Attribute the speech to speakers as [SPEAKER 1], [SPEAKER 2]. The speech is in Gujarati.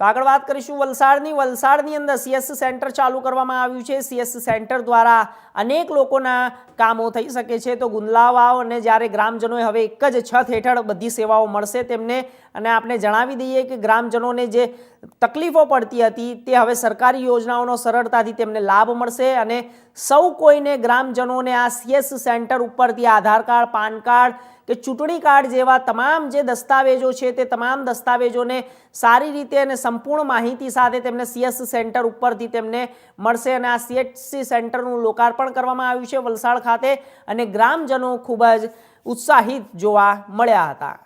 [SPEAKER 1] તો આગળ વાત કરીશું વલસાડની. વલસાડની અંદર સીએસ સેન્ટર ચાલુ કરવામાં આવ્યું છે. સીએસ સેન્ટર દ્વારા અનેક લોકોના કામો થઈ શકે છે. તો ગુંદલાવાઓ અને જ્યારે ગ્રામજનોએ હવે એક જ છત હેઠળ બધી સેવાઓ મળશે તેમને. અને આપણે જણાવી દઈએ કે ગ્રામજનોને જે તકલીફો પડતી હતી તે હવે સરકારી યોજનાઓનો સરળતાથી તેમને લાભ મળશે. અને સૌ કોઈને ગ્રામજનોને આ સીએસ સેન્ટર ઉપરથી આધાર કાર્ડ, પાન કાર્ડ કે ચૂંટણી કાર્ડ જેવા તમામ જે દસ્તાવેજો છે તે તમામ દસ્તાવેજોને સારી રીતે અને સંપૂર્ણ માહિતી સાથે તેમને સીએસ સેન્ટર ઉપરથી તેમને મળશે અને આ સીએચસી સેન્ટરનું લોકાર્પણ કરવામાં આવ્યું છે વલસાડ ખાતે અને ગ્રામજનો ખૂબ જ ઉત્સાહિત જોવા મળ્યા હતા.